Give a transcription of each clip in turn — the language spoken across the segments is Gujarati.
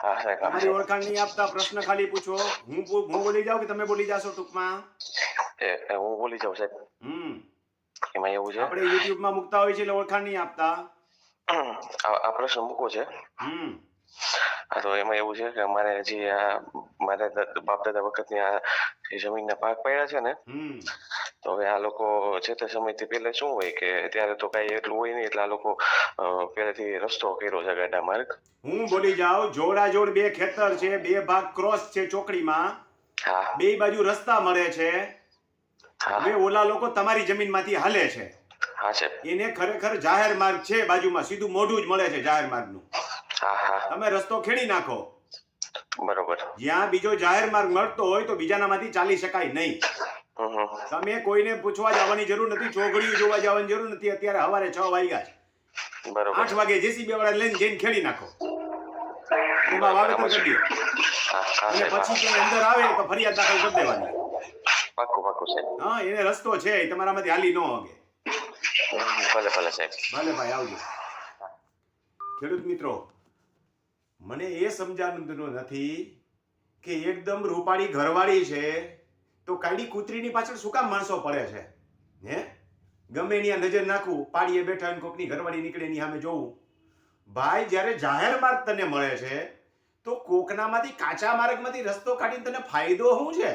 તમારી ઓળખાણ નહીં આપતા પ્રશ્ન ખાલી પૂછો. હું હું બોલી જાઉં કે તમે બોલી જાશો ટૂંકમાં? હું બોલી જાઉં સાહેબ. હમ. એમાં એવું છે. આપણે યુટ્યુબમાં મુકતા હોય છે એટલે ઓળખાણ નહીં આપતા. આ પ્રશ્ન મૂકો છે. હમ. હા તો એમાં એવું છે કે અમારે જે આ મારા બાપ દાદા વખતની આ જે જમીનના પાક પડ્યા છે ને તો હવે આ લોકો જે તે સમયથી પહેલા શું હોય કે ત્યારે તો કાંઈ એટલું હોય નહીં એટલે આ લોકો પહેલેથી રસ્તો કર્યો છે ગાડા માર્ગ. હું બોલી જાઉં જોડા જોડ બે ખેતર છે બે ભાગ ક્રોસ છે ચોકડીમાં. હા. બે બાજુ રસ્તા મળે છે. હવે ઓલા લોકો તમારી જમીનમાંથી હાલે છે. હા છે. એને ખરેખર જાહેર માર્ગ છે બાજુમાં સીધું મોઢું જ મળે છે જાહેર માર્ગનું. હા હા. તમે રસ્તો ખેડી નાખો. બરોબર. જ્યાં બીજો જાહેર માર્ગ મળતો હોય તો બીજાનામાંથી ચાલી શકાય નહીં. તમે કોઈને પૂછવા જવાની જરૂર નથી ચોઘડિયું જોવા જવાની જરૂર નથી. અત્યારે સવારે છ વાગ્યા છે. બરોબર. આઠ વાગે જેસીબી વાળા લઈને જઈને ખેડી નાખો. એમાં વાવેતર કરી દો. અને પછી હા. અંદર આવે તો ફરિયાદ દાખલ કરી દેવાની. પાકું પાકું સાહેબ. હા એને રસ્તો છે તમારામાંથી હાલી ન હોગે. ભલે ભલે સાહેબ. ભલે ભાઈ આવજો. ખેડૂત મિત્રો મને એ સમજાતું નથી કે એકદમ રૂપાળી ઘરવાળી છે તો કાયડી કૂતરીની પાછળ શું કામ માણસો પડે છે? હે? ગમે એની નજર નાખું, પાડીએ બેઠા અને કોકની ઘરવાળી નીકળે એની સામે જોવું. ભાઈ, જ્યારે જાહેર માર્ગ તને મળે છે, તો કોકનામાંથી કાચા માર્ગમાંથી રસ્તો કાઢીને તને ફાયદો શું છે?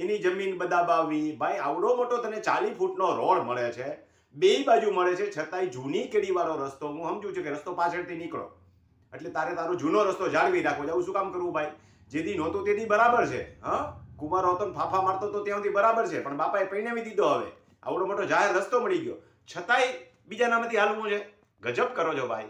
એની જમીન બદાબાવી. ભાઈ, આવડો મોટો તને ચાલી ફૂટનો રોડ મળે છે. બે બાજુ મળે છે, છતાંય જૂની કેડીવાળો રસ્તો. હું સમજુ છું કે રસ્તો પાછળથી નીકળો. એટલે તારે તારો જૂનો રસ્તો જાળવી રાખવો. આવું શું કામ કરવું ભાઈ? જેથી નહોતું તેથી બરાબર છે, હા? કુમાર હતો ને ફાફા મારતો તો ત્યાં બરાબર છે, પણ બાપાએ પૈણાવી દીધો હવે. આવડો મોટો જાહેર રસ્તો મળી ગયો. છતાંય બીજા નામથી હાલવું છે. ગજબ કરો છો ભાઈ.